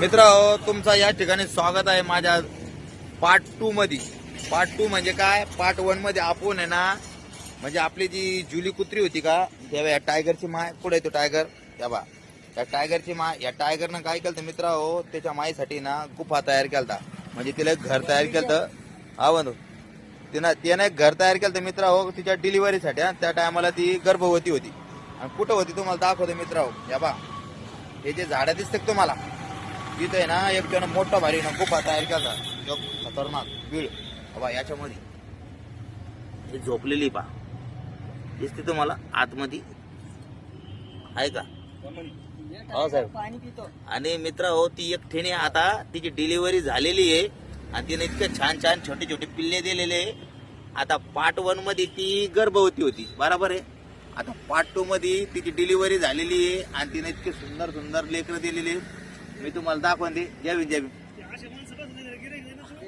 मित्र तुमचा या ठिकाणी स्वागत आहे माझ्या पार्ट टू मध्ये पार्ट टू म्हणजे काय? पार्ट वनमध्ये आपण आहे ना म्हणजे आपली जी जुली कुत्री होती का तेव्हा या टायगरची माय पुढे तो टायगर तेव्हा या टायगरची माय या टायगरनं काय केलं मित्र हो त्याच्या मायेसाठी ना गुफा तयार केलता. म्हणजे तिला एक घर तयार केलं हा बंधू. तिनं तिने एक घर तयार केलं तर मित्र हो तिच्या डिलिव्हरीसाठी हा. त्या टायमाला ती गर्भवती होती. आणि कुठं होती तुम्हाला दाखवतो मित्र हो या बा. हे जे झाडं दिसते तुम्हाला तिथे आहे ना एकट्यानं मोठा भारी ना गुफा तयार केला. जो खतरनाक बीळ. बा याच्यामध्ये. हे झोपलेली पा दिसते तुम्हाला? आतमध्ये. आहे का? हो साहेब. आणि मित्र हो ती एक ठेणी आता तिची डिलिव्हरी झालेली आहे. आणि तिने इतके छान छान छोटे छोटे पिल्ले दिलेले आहे. आता पार्ट वनमध्ये ती गर्भवती होती. बरोबर आहे? आता पार्ट टू मध्ये तिची डिलिव्हरी झालेली आहे. आणि तिने इतके सुंदर सुंदर लेकरं दिलेले आहे. मी तुम्हाला दाखवून दे. जय जय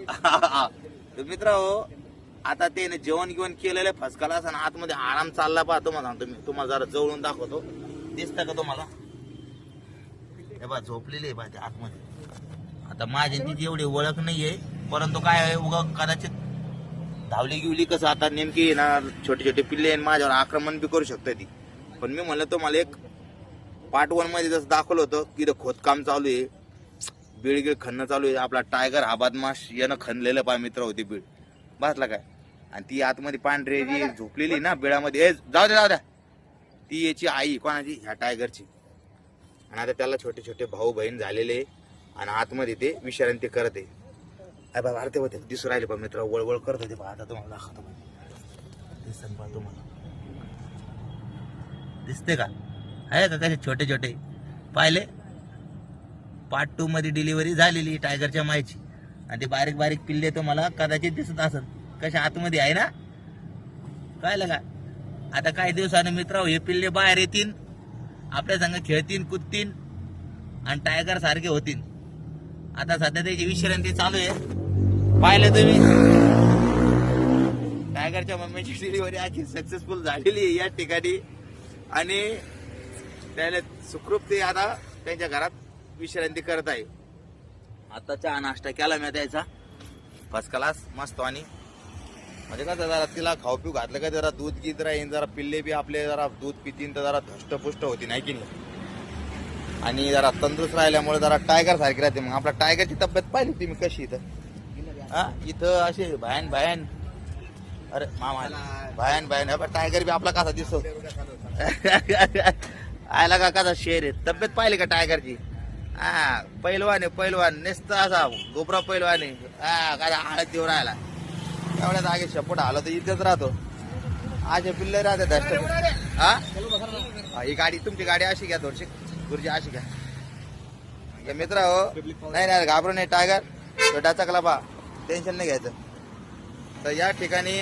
तर मित्र हो आता ते जेवण गिवण केलेलं आहे फसकाला असं आतमध्ये आराम चालला पाहतो तुम्हाला सांगतो मी. तुम्हाला जरा जवळून दाखवतो. दिसतं का तुम्हाला? हे बा झोपलेली आहे बा ते आतमध्ये. आता माझी आणि तिची एवढी ओळख नाहीये परंतु काय आहे उगा कदाचित धावली गिवली कसं आता नेमकी आहे ना छोटे छोटे पिल्ले आहे, माझ्यावर आक्रमण बी करू शकते ती. पण मी म्हणलं तुम्हाला एक पार्ट वनमध्ये जसं दाखवलं होतं की इथं खोदकाम चालू आहे. बीड खणणं चालू आहे. आपला टायगर हा बदमाश यानं खणलेलं पा मित्र होती बीड. बसला काय? आणि ती आतमध्ये पांढरे जी झोपलेली ना बिळामध्ये ए, जाऊ द्या जाऊ द्या ती याची आई कोणाची? ह्या टायगरची. आणि आता त्याला छोटे छोटे भाऊ बहीण झालेले आणि आतमध्ये ते विश्रांती करत आहे. अरे बाबा ते होते. दिसू राहिले पण मित्र. वळवळ करत होते पहा. आता तुम्हाला दाखवतो तुम्हाला दिसते का? आहे का कसे छोटे छोटे. पाहिले? पार्ट टू मध्ये डिलिव्हरी झालेली टायगरच्या मायची आणि ते बारीक बारीक पिल्ले तुम्हाला कदाचित दिसत असेल कशा आतमध्ये आहे ना? कळलं का? आता काही दिवसानं मित्र हे पिल्ले बाहेर येतील आपल्या संग खेळतील कुदतील आणि टायगर सारखे होतील आता सध्या त्याची विश्रांती चालू आहे. पाहिलं तुम्ही? टायगरच्या मम्मीची डिलिव्हरी अशी सक्सेसफुल झालेली आहे या ठिकाणी. आणि त्याला सुखरूप ते आता त्यांच्या घरात विश्रांती करत आहे. आता चहा नाश्ता केला मी द्यायचा फर्स्ट क्लास मस्त आणि म्हणजे कसं जरा तिला खाऊ पिऊ घातलं का जरा दूध गीत राहीन जरा पिल्ले बी आपले जरा दूध पितीन तर जरा धष्टपुष्ट होती नाही की नाही? आणि जरा तंदुरुस्त राहिल्यामुळे जरा टायगर सारखी राहते. मग आपल्या टायगरची तब्येत पाहिली तुम्ही कशी इथं? हा? इथं असे भयान भयान. अरे मामा भयान भयान. टायगर बी आपला कसा दिसतो. आयला का कसा शेर आहे? तब्येत पाहिली का टायगरची? हा पैलवान आहे पैलवान. नेसतं असा गोबरा पैलवान आहे. हा काय हळद देऊ राहिला. एवढ्यात आगे शपट आला तर इथेच राहतो. असे पिल्ले राहते दष्ट हा? ही गाडी तुमची गाडी अशी घ्या थोडीशी. गुरुजी अशी घ्या. मित्र हो नाही नाही घाबरू नाही टायगर. छोटा चकला बा टेन्शन नाही घ्यायचं. तर या ठिकाणी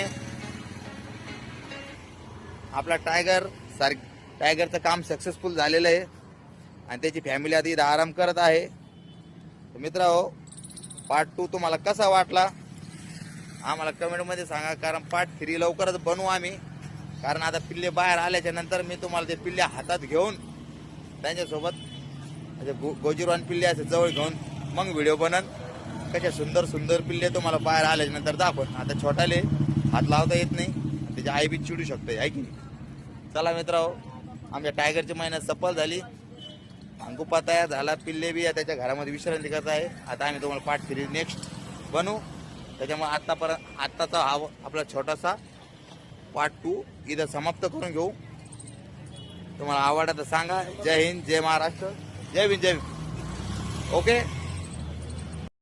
आपला टायगर सारखी टायगरचं काम सक्सेसफुल झालेलं आहे. आणि त्याची फॅमिली आधी इथं आराम करत आहे. तर मित्र हो पार्ट टू तुम्हाला कसा वाटला? आम्हाला कमेंटमध्ये सांगा कारण पार्ट थ्री लवकरच बनवू आम्ही. कारण आता पिल्ले बाहेर आल्याच्यानंतर मी तुम्हाला ते पिल्ले हातात घेऊन त्यांच्यासोबत म्हणजे गो गोजीरवान पिल्ले असे जवळ घेऊन मग व्हिडिओ बनन. कशा सुंदर सुंदर पिल्ले तुम्हाला बाहेर आल्याच्यानंतर दाखवून. आता छोटाले हात लावता येत नाही. त्याची आई बी चिडू शकते आहे की चला मित्र आमच्या टायगरची महिन्यात सफल झाली. अंकुपा तयार झाला पिल्ले बी त्याच्या घरामध्ये विश्रांती करत आहे. आता आम्ही तुम्हाला पाठ फिरी नेक्स्ट बनवू त्याच्यामुळे आत्तापर्यंत आत्ताचा हा आपला छोटासा पार्ट टू इथं समाप्त करून घेऊ. तुम्हाला आवडलं तर सांगा. जय हिंद जय महाराष्ट्र. जय भीम जय भीम. ओके